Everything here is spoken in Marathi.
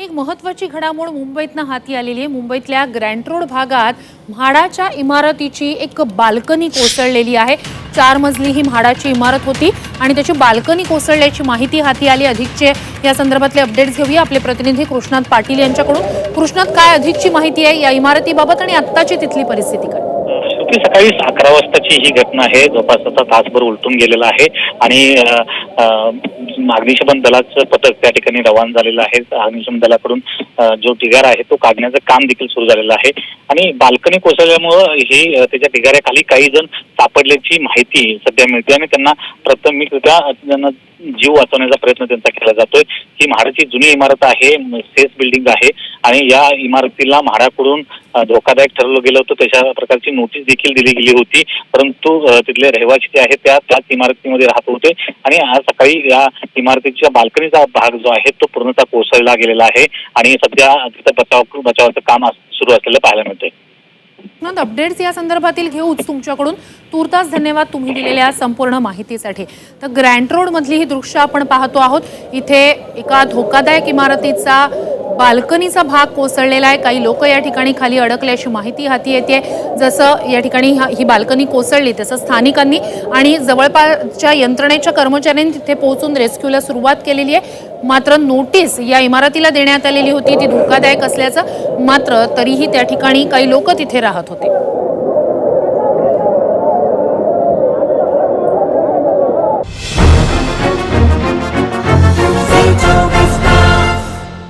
एक महत्वाची घडामोड मुंबईतनं हाती आलेली आहे. मुंबईतल्या ग्रँट रोड भागात म्हाडाच्या इमारतीची एक बाल्कनी कोसळलेली आहे. चार मजली ही म्हाडाची इमारत होती आणि त्याची बाल्कनी कोसळल्याची माहिती हाती आली. अधिकचे या संदर्भातले अपडेट्स घेऊया. आपले प्रतिनिधी कृष्णात पाटील यांच्याकडून. कृष्णात काय अधिकची माहिती आहे या इमारतीबाबत आणि आत्ताची तिथली परिस्थिती काय? सकाळी अकरा वाजताची ही घटना आहे. जवळपास आता तासभर उलटून गेलेला आहे. आणि अग्निशमन दलाचं पथक त्या ठिकाणी रवाना झालेलं आहे. अग्निशमन दलाकडून जो ढिगारा आहे तो काढण्याचं काम देखील सुरू झालेलं आहे. आणि बाल्कनी कोसळल्यामुळं हे त्याच्या ढिगाऱ्याखाली काही जण सापडल्याची माहिती सध्या मिळते. आणि त्यांना प्राथमिकरित्या त्यांना जीव वाचवण्याचा प्रयत्न त्यांचा केला जातोय. ही म्हाडाची जुनी इमारत आहे सेस बिल्डिंग आहे आणि या इमारतीला म्हाडाकडून धोकादायक ठरवलं गेलं होतं. तशा प्रकारची नोटीस देखील दिली गेली होती. परंतु तिथले रहिवासी जे आहेत त्या त्याच इमारतीमध्ये राहत होते. आणि आज सकाळी या इमारतीच्या बाल्कनीचा भाग जो आहे तो पूर्णतः कोसळला गेलेला आहे. आणि सध्या तिथं बचाव बचावाचं काम सुरू असलेलं पाहायला मिळतंय. अपडेट्स या संदर्भातील घेऊच तुमच्याकडून. तुर्तास धन्यवाद तुम्ही दिलेल्या संपूर्ण माहितीसाठी. तर ग्रँट रोडमधली ही दृश्य आपण पाहतो आहोत. इथे एका धोकादायक इमारतीचा बाल्कनीचा भाग कोसळलेला आहे. काही लोक या ठिकाणी खाली अडकल्याची माहिती हाती येते. जसं या ठिकाणी हा- ही बाल्कनी कोसळली तसं स्थानिकांनी आणि जवळपासच्या यंत्रणेच्या कर्मचाऱ्यांनी तिथे पोहोचून रेस्क्यूला सुरुवात केलेली आहे. मात्र नोटीस या इमारतीला देण्यात आलेली होती. ती धोकादायक असल्याचं मात्र तरीही त्या ठिकाणी काही लोक तिथे राहत होते.